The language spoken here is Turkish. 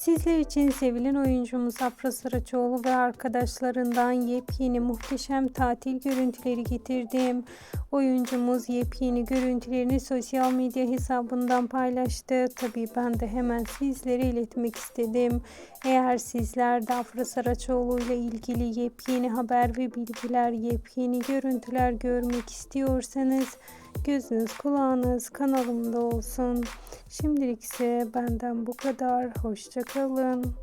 Sizler için sevilen oyuncumuz Afra Saraçoğlu ve arkadaşlarından yepyeni muhteşem tatil görüntüleri getirdim. Oyuncumuz yepyeni görüntülerini sosyal medya hesabından paylaştı. Tabii ben de hemen sizlere iletmek istedim. Eğer sizler de Afra Saraçoğlu ile ilgili yepyeni haber ve bilgiler, yepyeni görüntüler görmek istiyorsanız gözünüz kulağınız kanalımda olsun. Şimdilik ise benden bu kadar. Hoşçakalın.